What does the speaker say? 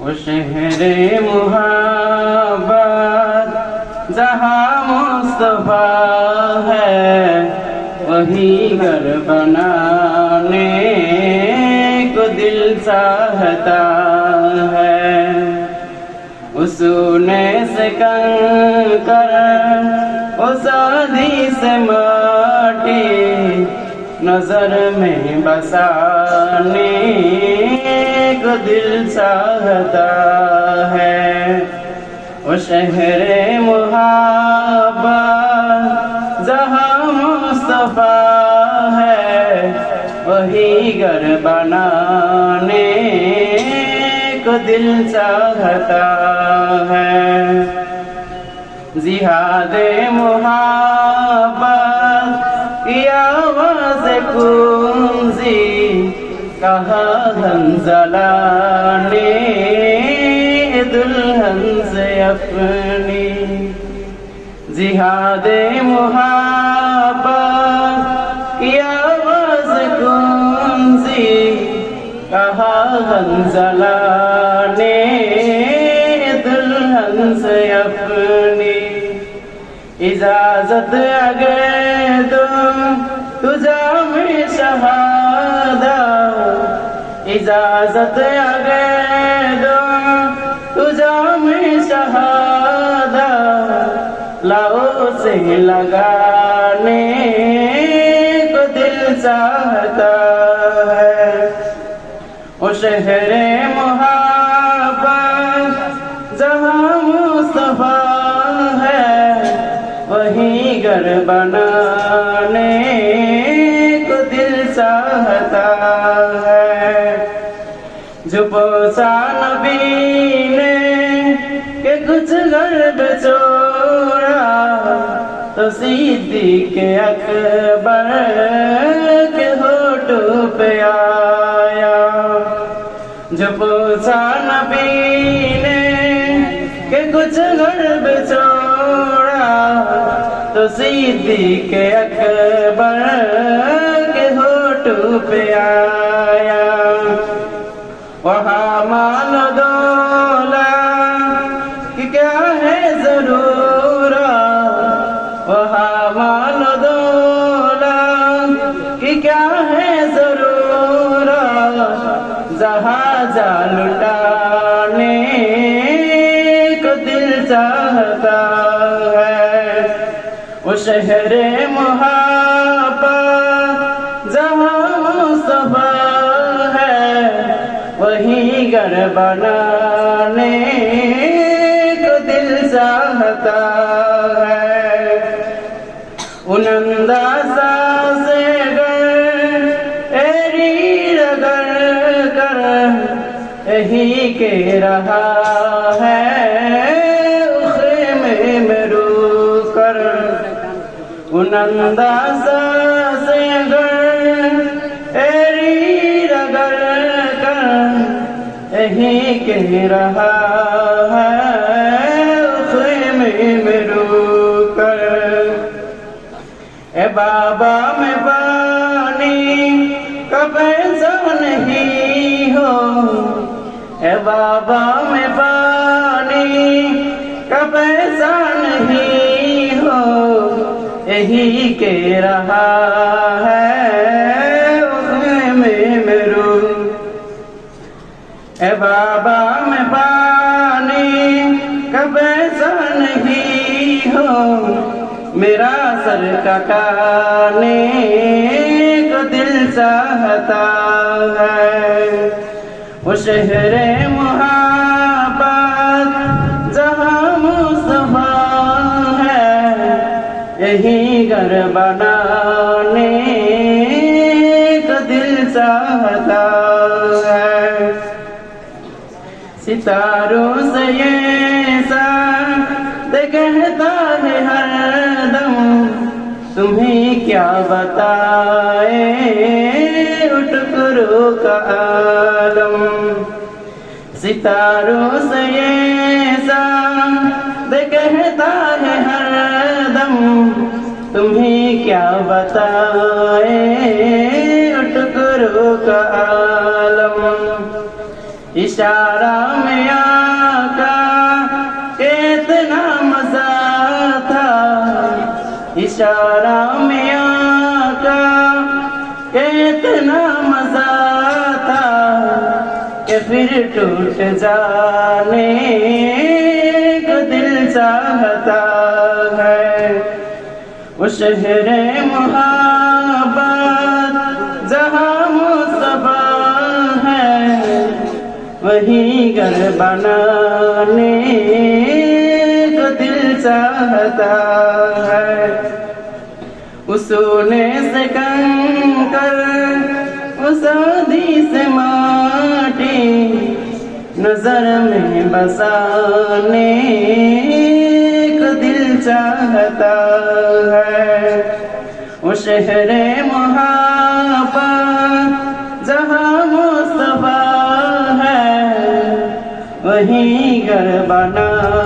شہر محبت جہاں مصطفیٰ ہے، وہی گھر بنانے کو دل چاہتا ہے۔ اسونے سے کنکر اس آدھی سے ماٹی، نظر میں بسانے کو دل چاہتا ہے وہ شہر محبت جہاں مصطفیٰ ہے وہی گھر بنانے کو دل چاہتا ہے جہاد محبت یا آواز کنزی کہا ہنزلہ نے دلہن سے اپنی جہاد محبت یا آواز کنزی کہا ہنزلہ نے دلہن سے اپنی اجازت اگر تم تجا میں شہادہ اجازت اگر تم تجا میں شہادہ لاؤ سے لگانے کو دل چاہتا ہے وہ شہر محبت جہاں مصطفیٰ ہے وہی گھر بنانے جو پوسا نبی نے کہ کچھ گھر بچوڑا تو صدیق اکبر کے ہوٹو پہ آیا۔ جو پوچھا نبی نے کہ کچھ غرب چھوڑا تو صدیق اکبر جہاں جا لٹانے کو دل چاہتا ہے۔ وہ شہر محبت جہاں مصطفیٰ ہے، وہی گھر بنانے کو دل چاہتا کے رہا ہے خیمے میں رو کر۔ ان اندازہ سے گر ایری رگر کر۔ یہی رہا ہے میں رو کر۔ اے بابا میں پانی اے بابا میں پانی کا پیسہ نہیں ہو، یہی کے رہا ہے اس میں میرو۔ اے بابا میں پانی کا پیسہ نہیں ہو، میرا سر کٹانے کو دل چاہتا ہے۔ وہ شہر محبت جہاں مصطفیٰ ہے، یہی گھر بنانے کو دل چاہتا ہے۔ ستاروں سے یہ ساتھ کہتا ہے ہر دم، تمہیں کیا بتائے ٹکرو کا ستاروں سے کہتا ہے ہر دم۔ تمہیں کیا بتائے ٹکرو کا عالم؟ اشارہ میں آقا کتنا مزہ تھا۔ اشارہ میں آقا کتنا پھر ٹوٹ جانے کو دل چاہتا ہے۔ وہ شہر محبت جہاں مصطفیٰ ہے، وہی گھر بنانے کو دل چاہتا ہے۔ اسونے سے کنکر اسادی سے ماٹی نظر میں بسانے کو دل چاہتا ہے۔ وہ شہر محبت جہاں مصطفیٰ ہے، وہیں گھر بنا